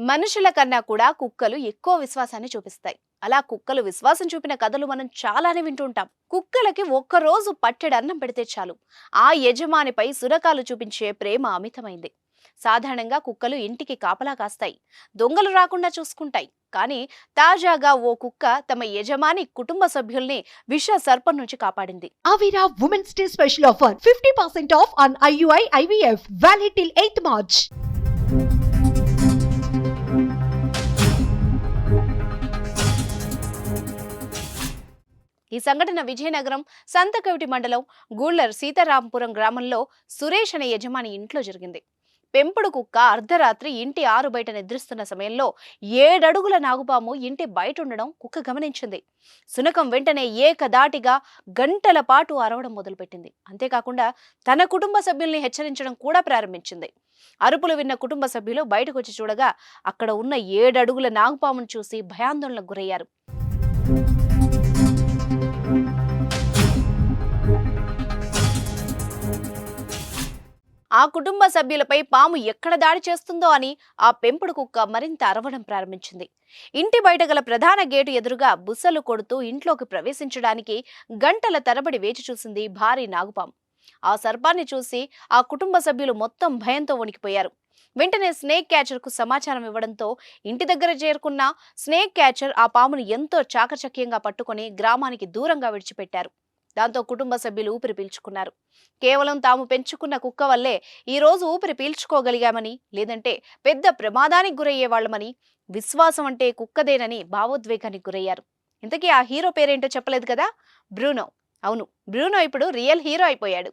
మనుషుల కన్నా కూడా కుక్కలు ఎక్కువ విశ్వాసాన్ని చూపిస్తాయి. అలా కుక్కలు విశ్వాసం చూపిన కథలు మనం చాలానే వింటుంటాం. కుక్కలకి ఒక్కరోజు పట్టెడు అన్నం పెడితే చాలు. ఆ యజమానిపై సురకాలు చూపించే ప్రేమ అమితమైంది. సాధారణంగా కుక్కలు ఇంటికి కాపలా కాస్తాయి. దొంగలు రాకుండా చూసుకుంటాయి. కానీ తాజాగా ఓ కుక్క తమ యజమాని కుటుంబ సభ్యుల్ని విష సర్పం నుంచి కాపాడింది. Avira Women's Day special offer 50% off on IUI IVF valid till 8th March. ఈ సంఘటన విజయనగరం సంతకవిటి మండలం గూళ్ళర్ సీతారాంపురం గ్రామంలో సురేష్ అనే యజమాని ఇంట్లో జరిగింది. పెంపుడు కుక్క అర్ధరాత్రి ఇంటి ఆరు బయట నిద్రిస్తున్న సమయంలో ఏడడుగుల నాగుపాము ఇంటి బయట ఉండడం కుక్క గమనించింది. సునకం వెంటనే ఏకదాటిగా గంటల పాటు అరవడం మొదలుపెట్టింది. అంతేకాకుండా తన కుటుంబ సభ్యుల్ని హెచ్చరించడం కూడా ప్రారంభించింది. అరుపులు విన్న కుటుంబ సభ్యులు బయటకు వచ్చి చూడగా అక్కడ ఉన్న ఏడడుగుల నాగుపామును చూసి భయాందోళనకు గురయ్యారు. ఆ కుటుంబ సభ్యులపై పాము ఎక్కడ దాడి చేస్తుందో అని ఆ పెంపుడు కుక్క మరింత అరవడం ప్రారంభించింది. ఇంటి బయట గల ప్రధాన గేటు ఎదురుగా బుసలు కొడుతూ ఇంట్లోకి ప్రవేశించడానికి గంటల తరబడి వేచి చూసింది భారీ నాగుపాము. ఆ సర్పాన్ని చూసి ఆ కుటుంబ సభ్యులు మొత్తం భయంతో వణికిపోయారు. వెంటనే స్నేక్ క్యాచర్కు సమాచారం ఇవ్వడంతో ఇంటి దగ్గర చేరుకున్న స్నేక్ క్యాచర్ ఆ పామును ఎంతో చాకచక్యంగా పట్టుకొని గ్రామానికి దూరంగా విడిచిపెట్టారు. దాంతో కుటుంబ సభ్యులు ఊపిరి పీల్చుకున్నారు. కేవలం తాము పెంచుకున్న కుక్క వల్లే ఈరోజు ఊపిరి పీల్చుకోగలిగామని లేదంటే పెద్ద ప్రమాదానికి గురయ్యే వాళ్ళమని విశ్వాసం అంటే కుక్కదేనని భావోద్వేగానికి గురయ్యారు. ఇంతకీ ఆ హీరో పేరేంటో చెప్పలేదు కదా? బ్రూనో. అవును బ్రూనో ఇప్పుడు రియల్ హీరో అయిపోయాడు.